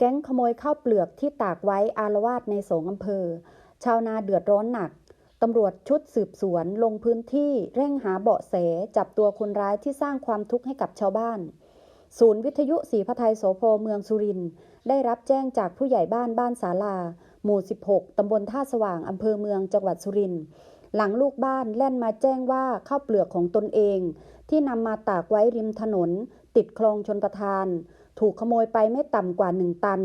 แก๊งขโมยข้าวเปลือกที่ตากไว้อารวาสในสองอำเภอ ชาวนาเดือดร้อนหนักตำรวจชุดสืบสวนลงพื้นที่เร่งหาเบาะแสจับตัวคนร้ายที่สร้างความทุกข์ให้กับชาวบ้าน ศูนย์วิทยุศรีพระไทยโสโพเมืองสุรินทร์ได้รับแจ้งจากผู้ใหญ่บ้านบ้านศาลา หมู่ 16 ตำบลท่าสว่างอำเภอเมืองจังหวัดสุรินทร์หลังลูกบ้านแล่นมาแจ้งว่าข้าวเปลือกของตนเอง ที่นำมาตากไว้ริมถนน ติดคลองชนประทาน ถูกขโมยไปไม่ต่ำกว่า1ตัน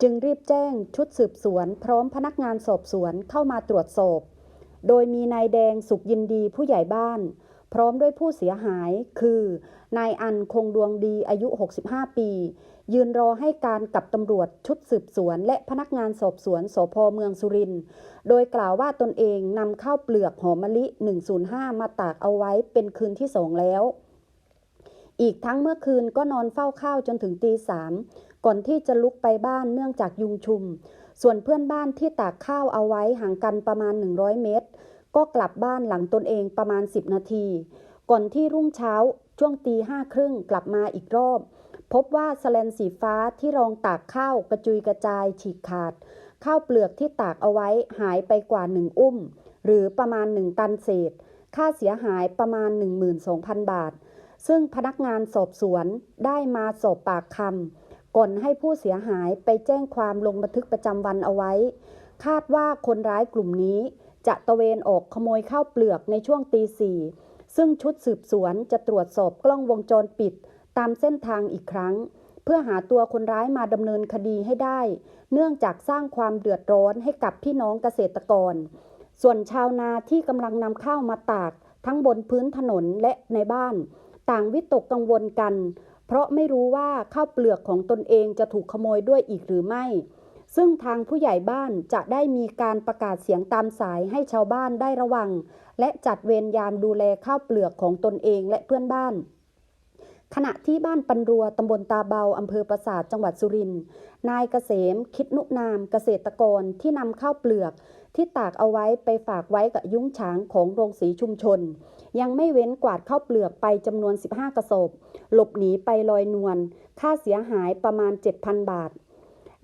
จึงรีบแจ้งชุดสืบสวน พร้อมพนักงานสอบสวนเข้ามาตรวจสอบ โดยมีนายแดงสุขยินดีผู้ใหญ่บ้าน พร้อมด้วยผู้เสียหายคือนายอันคงดวงดีอายุ 65 ปี ยืนรอให้การกับตำรวจชุดสืบสวน และพนักงานสอบสวนสพเมืองสุรินทร์โดยกล่าวว่าตนเองนำข้าวเปลือกหอมมะลิ 105 มาตากเอาไว้เป็นคืนที่สองแล้ว อีกทั้งเมื่อคืนก็นอนเฝ้าข้าวจนถึงตีสามก่อนที่จะลุกไปบ้านเนื่องจากยุงชุม ส่วนเพื่อนบ้านที่ตากข้าวเอาไว้ห่างกันประมาณ 100 เมตร ก็กลับบ้านหลังตนเองประมาณ 10 นาที ก่อนที่รุ่งเช้าช่วงตีห้าครึ่งกลับมาอีกรอบ พบว่าสแลนสีฟ้าที่รองตากข้าวกระจุยกระจายฉีกขาด ข้าวเปลือกที่ตากเอาไว้หายไปกว่า1อุ้ม หรือประมาณ1ตันเศษ ค่าเสียหายประมาณ 12,000 บาท ซึ่งพนักงานสอบสวนได้มาสอบปากคำก่อนให้ผู้เสียหายไปแจ้งความลงบันทึกประจำวันเอาไว้ คาดว่าคนร้ายกลุ่มนี้ จะตระเวนออกขโมยข้าวเปลือกในช่วงตีสี่ซึ่งชุดสืบสวนจะตรวจสอบกล้องวงจรปิด ตามเส้นทางอีกครั้ง เพื่อหาตัวคนร้ายมาดำเนินคดีให้ได้ เนื่องจากสร้างความเดือดร้อนให้กับพี่น้องเกษตรกร ส่วนชาวนาที่กำลังนำข้าวมาตากทั้งบนพื้นถนนและในบ้าน ต่างวิตกกังวลกัน เพราะไม่รู้ว่าข้าวเปลือกของตนเองจะถูกขโมยด้วยอีกหรือไม่ ซึ่งทางผู้ใหญ่บ้านจะได้มีการประกาศเสียงตามสายให้ชาวบ้านได้ระวัง และจัดเวรยามดูแลข้าวเปลือกของตนเองและเพื่อนบ้าน ขณะที่บ้านปันรัวตำบลตาเบาอำเภอปราสาทจังหวัดสุรินทร์ นายเกษม คิดนุนามเกษตรกรที่นำข้าวเปลือก ที่ตากเอาไว้ไปฝากไว้กับยุ้งฉางของโรงสีชุมชน ยังไม่เว้นกวาดข้าวเปลือกไปจำนวน 15 กระสอบ หลบหนีไปลอยนวล ค่าเสียหายประมาณ 7,000 บาท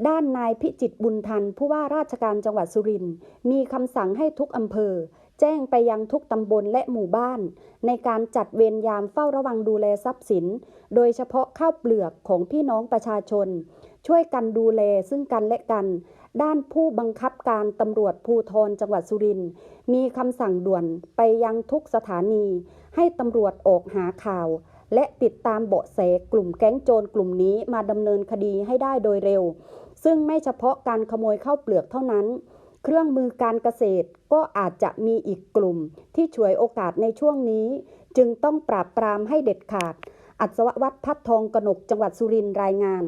ด้านนายพิจิตบุญทันผู้ว่าราชการจังหวัดสุรินทร์มีคำสั่งให้ทุกอำเภอ แจ้งไปยังทุกตำบลและหมู่บ้าน ในการจัดเวรยามเฝ้าระวังดูแลทรัพย์สิน โดยเฉพาะข้าวเปลือกของพี่น้องประชาชน ช่วยกันดูแลซึ่งกันและกัน ด้านผู้บังคับการตำรวจภูธรจังหวัดสุรินทร์มีคำสั่งด่วนไปยังทุกสถานี ให้ตำรวจออกหาข่าว และติดตามเบาะแสกลุ่มแก๊งโจรกลุ่มนี้มาดำเนินคดีให้ได้โดยเร็ว ซึ่งไม่เฉพาะการขโมยข้าวเปลือกเท่านั้น เครื่องมือการเกษตรก็อาจจะมีอีกกลุ่ม ที่ฉวยโอกาสในช่วงนี้ จึงต้องปราบปรามให้เด็ดขาด อัศววัฒน์พัดทองกนกจังหวัดสุรินทร์รายงาน